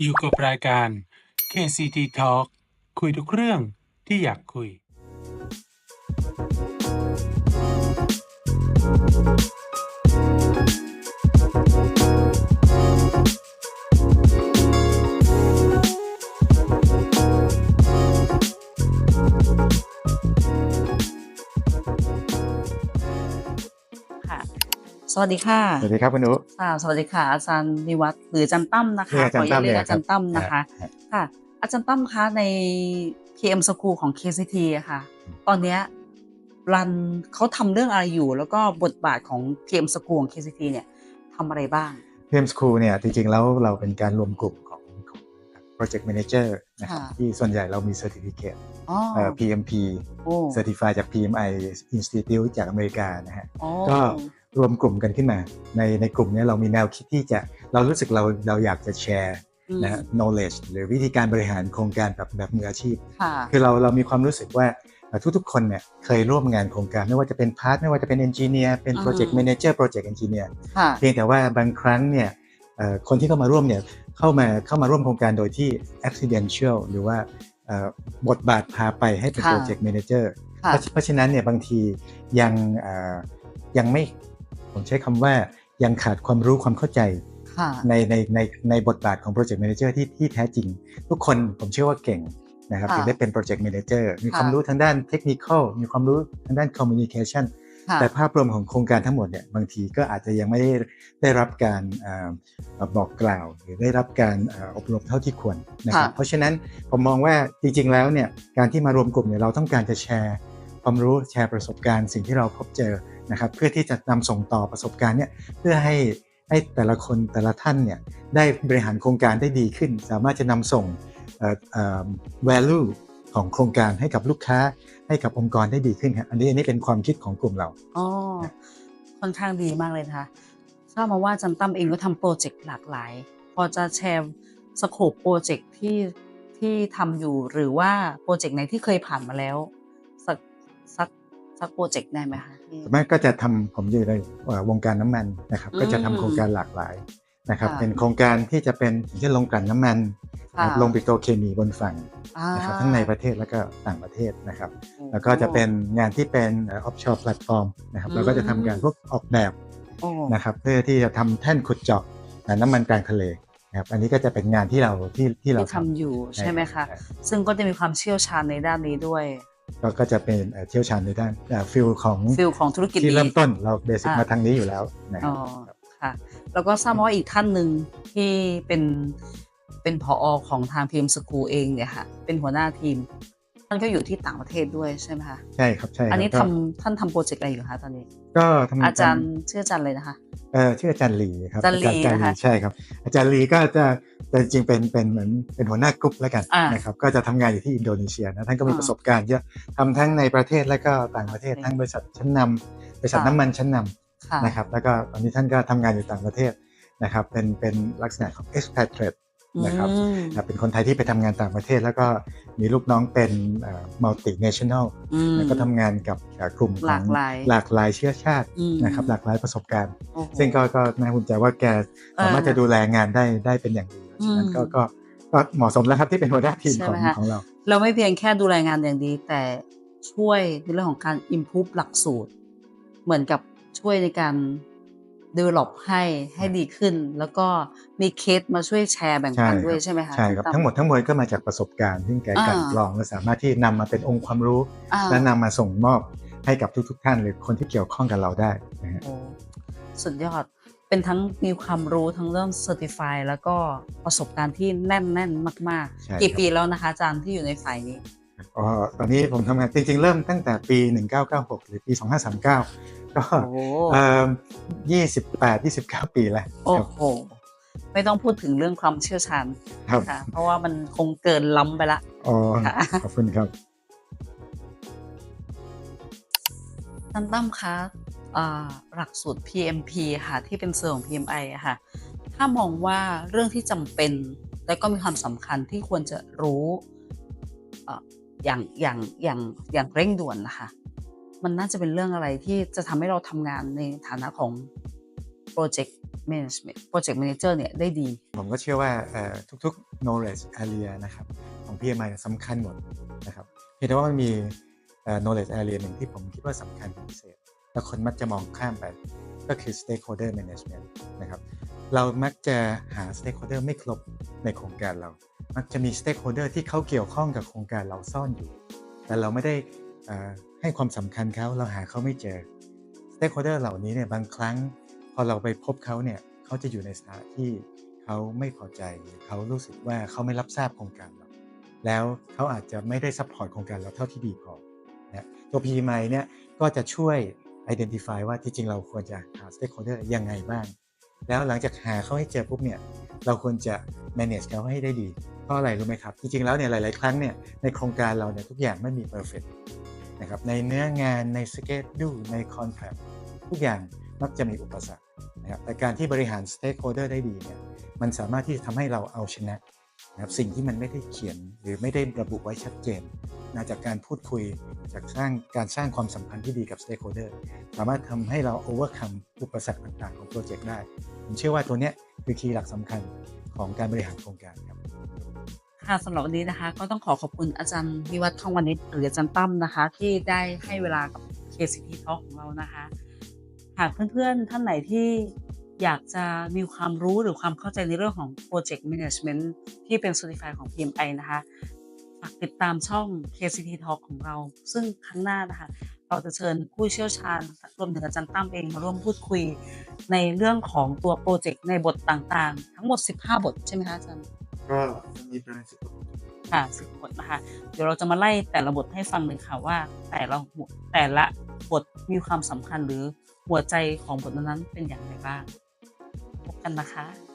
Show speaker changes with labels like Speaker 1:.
Speaker 1: อยู่กับรายการ KCT Talk คุยทุกเรื่องที่อยากคุย
Speaker 2: สวัสดีค่ะ
Speaker 3: สวัสดีครับคุณนุ
Speaker 2: ค่ะ สวัสดีค่ะ อาจารย์นิวัฒน์หรืออาจารย์ตั้มนะคะ
Speaker 3: เรียกอาจารย์ตั้ม
Speaker 2: ขออนุญตเรียก
Speaker 3: เลย
Speaker 2: อาจารย์ตั้มนะคะ
Speaker 3: ครับ
Speaker 2: ค่ะ อาจารย์ตั้มคะใน KM School ของ KCT อะค่ะ ตอนเนี้ยรันเขาทำเรื่องอะไรอยู่ แล้วก็บทบาทของ KM School ของ KCT เนี่ยทำอะไรบ้าง
Speaker 3: พีเอ็มสคูลเนี่ยจริงๆแล้วเราเป็นการรวมกลุ่มของของ Project Manager นะครับ
Speaker 2: ค่ะ
Speaker 3: ที่ส่วนใหญ่เรามี Certificate
Speaker 2: อ๋อ
Speaker 3: เอ่อ PMP
Speaker 2: โอ้
Speaker 3: Certified จาก PMI Institute จากอเมริกานะฮะ
Speaker 2: อ๋อ
Speaker 3: ก็ รวมกลุ่มกันขึ้นมา ในในกลุ่มเนี้เรามีแนวคิดที่จะเรารู้สึกเราเราอยากจะแชร์
Speaker 2: อืม
Speaker 3: นะฮะ knowledge หรือวิธีการบริหารโครงการแบบแบบมืออาชีพ
Speaker 2: ค่ะ
Speaker 3: คือเราเรามีความรู้สึกว่าเอ่อทุกๆ คนเนี่ยเคยร่วมงานโครงการไม่ว่าจะเป็นพาร์ทไม่ว่าจะเป็นเอนจิเนียร์เป็น
Speaker 2: อืม
Speaker 3: โปรเจกต์แมเนเจอร์โปรเจกต์เอนจิเนียร์
Speaker 2: ค่ะ
Speaker 3: เพียงแต่ว่าบางครั้งเนี่ยเอ่อคนที่เข้ามาร่วมเนี่ยเข้ามาเข้ามาร่วมโครงการโดยที่ accidental หรือว่าเอ่อบทบาทพาไปให้เป็น
Speaker 2: ค่ะ
Speaker 3: โปรเจกต์แมเนเจอร์
Speaker 2: ค่ะ
Speaker 3: เพราะฉะนั้นเนี่ยบางทียังเอ่อยังไม่ ผมใช้คำว่ายังขาดความรู้ความเข้าใจ
Speaker 2: ค่ะ
Speaker 3: ในในในในบทบาทของโปรเจกต์แมเนเจอร์ที่ที่แท้จริง ทุกคนผมเชื่อว่าเก่งนะครับ
Speaker 2: ค่ะ
Speaker 3: ถึงได้เป็นโปรเจกต์แมเนเจอร์มี
Speaker 2: ค่ะ
Speaker 3: ความรู้ทางด้านเทคนิคมีความรู้ทางด้านคอมมิวนิเคชัน
Speaker 2: ค่ะ
Speaker 3: แต่ภาพรวมของโครงการทั้งหมดเนี่ยบางทีก็อาจจะยังไม่ได้ได้รับการเอ่อบอกกล่าว หรือได้รับการเอ่ออบรมเท่าที่ควรนะครับ
Speaker 2: ค่ะ
Speaker 3: เพราะฉะนั้นผมมองว่าจริงๆแล้วเนี่ยการที่มารวมกลุ่มเนี่ยเราต้องการจะแชร์ความรู้แชร์ประสบการณ์ สิ่งที่เราพบเจอ นะครับเพื่อที่จะนำส่งต่อประสบการณ์เนี่ยเพื่อให้ให้แต่ละคนแต่ละท่านเนี่ยได้บริหารโครงการได้ดีขึ้น สามารถจะนำส่งเอ่อเอ่อ value ของโครงการให้กับลูกค้าให้กับองค์กรได้ดีขึ้นครับอันนี้อันนี้เป็นความคิดของกลุ่มเรา
Speaker 2: อ๋อค่อนข้างดีมากเลยนะคะทราบมาว่าอาจันตั้มเองก็ทำโปรเจกต์หลากหลาย พอจะแชร์สโคปโปรเจกต์ที่ที่ทำอยู่หรือว่าโปรเจกต์ไหนที่เคยผ่านมาแล้ว สักสัก สักโปรเจกต์ได้ไหมคะที่
Speaker 3: ส่วนมากก็จะทำผมอยู่ในเอ่อวงการน้ำมันนะครับ
Speaker 2: อืม
Speaker 3: ก็จะทำโครงการหลากหลายนะครับ
Speaker 2: ค่ะ
Speaker 3: เป็นโครงการที่จะเป็นอย่างเช่นโรงกลั่นน้ำมันนะครับ
Speaker 2: ค่ะ
Speaker 3: โรงปิโตรเคมีบนฝั่ง
Speaker 2: อ่า
Speaker 3: นะครับทั้งในประเทศและก็ต่างประเทศนะครับ แล้วก็จะเป็นงานที่เป็นออฟชอร์แพลตฟอร์มนะครับ
Speaker 2: อืม
Speaker 3: เราก็จะทำงานพวกออกแบบ
Speaker 2: โอ้
Speaker 3: นะครับเพื่อที่จะทำแท่นขุดเจาะน้ำมันกลางทะเลนะครับอันนี้ก็จะเป็นงานที่เราที่ที่เรา
Speaker 2: ที่ทำอยู่ใช่ไหมคะ
Speaker 3: รับ
Speaker 2: ซึ่งก็จะมีความเชี่ยวชาญในด้านนี้ด้วย
Speaker 3: ก็ก็จะเป็นเอ่อเชี่ยวชาญในด้านฟิลของ
Speaker 2: ฟิลของธุรกิจ
Speaker 3: ที่
Speaker 2: นี้
Speaker 3: เริ่มต้นเราเบสิก
Speaker 2: อ่าม
Speaker 3: มาทางนี้อยู่แล้วนะค
Speaker 2: อ๋
Speaker 3: รั
Speaker 2: อบค่ะแล้วก็ทราบมาว่าอีกท่านหนึ่งที่เป็นเป็นผอของทางพีมสกูเองเนี่ยค่ะเป็นหัวหน้าทีม ท่านก็อยู่ที่ต่างประเทศด้วยใช่ไหมคะ
Speaker 3: ใช่ครับใช่ครับ
Speaker 2: อันนี้
Speaker 3: ก็
Speaker 2: ทำท่านทำโปรเจกต์อะไรอยู่คะตอนนี้
Speaker 3: ก็ทำ
Speaker 2: อาจารย์ชื่ออาจารย์เลยนะคะ
Speaker 3: เออชื่ออาจารย์ลีครับ
Speaker 2: อาจารย์ลี
Speaker 3: อาจารย์
Speaker 2: นะคะ
Speaker 3: ลีใช่ครับ อาจารย์ลีก็จะ แต่จริงๆเป็นเป็นเหมือนเป็นหัวหน้ากรุ๊ปแล้วกัน
Speaker 2: อ่าน
Speaker 3: นะครับก็จะทำงานอยู่ที่อินโดนีเซียนะท่านก็มี
Speaker 2: อ่า
Speaker 3: ประสบการณ์เยอะทำทั้งในประเทศและก็ต่างประเทศ
Speaker 2: โอเค
Speaker 3: ทั้งบริษัทชั้นนำบริษัท
Speaker 2: ค่ะ
Speaker 3: น้ำมันชั้นนำ
Speaker 2: ค่ะ
Speaker 3: นะครับแล้วก็ตอนนี้ท่านก็ทำงานอยู่ต่างประเทศนะครับเป็นเป็นลักษณะของ expatriate นะครับ
Speaker 2: อืม
Speaker 3: นะเป็นคนไทยที่ไปทำงานต่างประเทศ แล้วก็มีลูกน้องเป็นเอ่อ multinational
Speaker 2: อืม
Speaker 3: แล้วก็ทำงานกับเอ่อกลุ่มของ
Speaker 2: หลากหลาย
Speaker 3: หลากหลายเชื้อชาติ
Speaker 2: อืม
Speaker 3: นะครับหลากหลายประสบการณ์
Speaker 2: โอ้โห
Speaker 3: ซึ่งก็ก็น่าภูมิใจว่าแกสามารถ
Speaker 2: เออ
Speaker 3: จะดูแลงานได้ได้เป็นอย่างดี ฉะนั้นก็
Speaker 2: อืม
Speaker 3: ก็ก็เหมาะสมแล้วครับที่เป็นหัวหน้าทีม
Speaker 2: ใช่
Speaker 3: ขอ
Speaker 2: ไห
Speaker 3: ง
Speaker 2: มคะ
Speaker 3: ของเรา
Speaker 2: เราไม่เพียงแค่ดูแลงานอย่างดี แต่ช่วยในเรื่องของการ improve หลักสูตร เหมือนกับช่วยในการ develop ให้ให้ดีขึ้น แล้วก็มีเคสมาช่วยแชร์แบ่งปัน
Speaker 3: ใช่ครับ
Speaker 2: ด้วยใช่ไหมคะ
Speaker 3: ใช่ครับ
Speaker 2: ณตั้
Speaker 3: ทั้งหมดทั้งมวลก็มาจากประสบการณ์ที่แก
Speaker 2: อ่า
Speaker 3: กลันกรองและสามารถที่นำมาเป็นองค์ความรู้
Speaker 2: อ่า
Speaker 3: และนำมาส่งมอบให้กับทุก ๆ ท่านหรือคนที่เกี่ยวข้องกับเราได้นะฮะ
Speaker 2: โอ้สุดยอด เป็นทั้งมีความรู้ทั้งเรื่อง Certify แล้วก็ประสบการณ์ที่แน่นแน่นมาก
Speaker 3: ใช่
Speaker 2: ๆกี่
Speaker 3: ครับ
Speaker 2: ปีแล้วนะคะอาจารย์ที่อยู่ในฝ่ายนี้
Speaker 3: อ๋อตอนนี้ผมทำงานจริง ๆ เริ่มตั้งแต่ปี 1996 หรือปี 2539 ก็
Speaker 2: โอ้
Speaker 3: เอ่อ28 29ปีแล้ว
Speaker 2: โอ้
Speaker 3: ครับ
Speaker 2: โหไม่ต้องพูดถึงเรื่องความเชี่ยวชาญ
Speaker 3: ครับ
Speaker 2: ค่ะเพราะว่ามันคงเกินล้ำไปละ
Speaker 3: อ๋อ
Speaker 2: ค่ะ
Speaker 3: ขอบคุณครับ
Speaker 2: ท่านตั้มคะอ่า หลักสูตร PMP ค่ะที่เป็นเซอร์ของ PMI ค่ะถ้ามองว่าเรื่องที่จำเป็น และก็มีความสำคัญที่ควรจะรู้อย่างอย่างอย่างอย่างเร่งด่วนนะคะมันน่าจะเป็นเรื่องอะไรที่จะทำให้เราทำงานในฐานะของโปรเจกต์ management project manager เนี่ยได้ดี
Speaker 3: ผมก็เชื่อว่าทุกๆ knowledge area นะครับของ PMI สำคัญหมดนะครับเพียงแต่ว่ามันมี knowledge area หนึ่งที่ผมคิดว่าสำคัญพิเศษ แล้วคนมักจะมองข้ามไป ก็คือ stakeholder management นะครับ เรามักจะหา stakeholder ไม่ครบในโครงการเรา มักจะมี stakeholder ที่เขาเกี่ยวข้องกับโครงการเราซ่อนอยู่ แต่เราไม่ได้อ่อให้ความสำคัญเขาเราหาเขาไม่เจอ stakeholder เหล่านี้เนี่ยบางครั้ง พอเราไปพบเขาเนี่ยเขาจะอยู่ในสถานที่เขาไม่พอใจเขารู้สึกว่าเขาไม่รับทราบโครงการเรา แล้วเขาอาจจะไม่ได้ซัพพอร์ตโครงการเราเท่าที่ดีพอนะตัว PMI เนี่ยก็จะช่วย identify ว่าที่จริงเราควรจะหา stakeholder ยังไงบ้าง แล้วหลังจากหาเขาให้เจอปุ๊บเนี่ยเราควรจะ manage เขาให้ได้ดี เพราะอะไรรู้ไหมครับ จริงๆแล้วเนี่ยหลาย ๆ ครั้งเนี่ยในโครงการเราเนี่ยทุกอย่างไม่มี perfect นะครับในเนื้องานใน schedule ใน contract ทุกอย่างมักจะมีอุปสรรคนะครับแต่การที่บริหาร stakeholder ได้ดีเนี่ยมันสามารถที่จะทำให้เราเอาชนะ นะครับสิ่งที่มันไม่ได้เขียนหรือไม่ได้ระบุไว้ชัดเจนมาจากการพูดคุยจากสร้างการสร้างความสัมพันธ์ที่ดีกับ stakeholder สามารถทำให้เรา overcome อุปสรรคต่างๆ ของโปรเจกต์ได้ ผมเชื่อว่าตัวเนี้ยคือคีย์หลักสำคัญของการบริหารโครงการครับ
Speaker 2: ค่ะสำหรับวันนี้นะคะ ก็ต้องขอขอบคุณอาจารย์วิวัฒน์ทองวณิชหรืออาจารย์ตั้มนะคะ ที่ได้ให้เวลากับ KCT Talk ของเรานะคะ หากเพื่อนๆท่านไหนที่ อยากจะมีความรู้หรือความเข้าใจในเรื่องของ Project Management ที่เป็น Certified ของ PMI นะคะฝากติดตามช่อง KCT Talk ของเรา ซึ่งครั้งหน้านะคะ เราจะเชิญผู้เชี่ยวชาญรวมถึงอาจารย์ตั้มเองมาร่วมพูดคุย ในเรื่องของตัวโปรเจกต์ในบทต่างๆ ทั้งหมด 15 บทใช่ไหมคะอาจารย์
Speaker 3: ก็มีประมาณสิบ
Speaker 2: ค่ะสิบบทนะคะ เดี๋ยวเราจะมาไล่แต่ละบทให้ฟังเลยค่ะว่า แต่ละหัวแต่ละบทมีความสำคัญหรือหัวใจของบทนั้นๆเป็นอย่างไรบ้างพบ กันนะคะ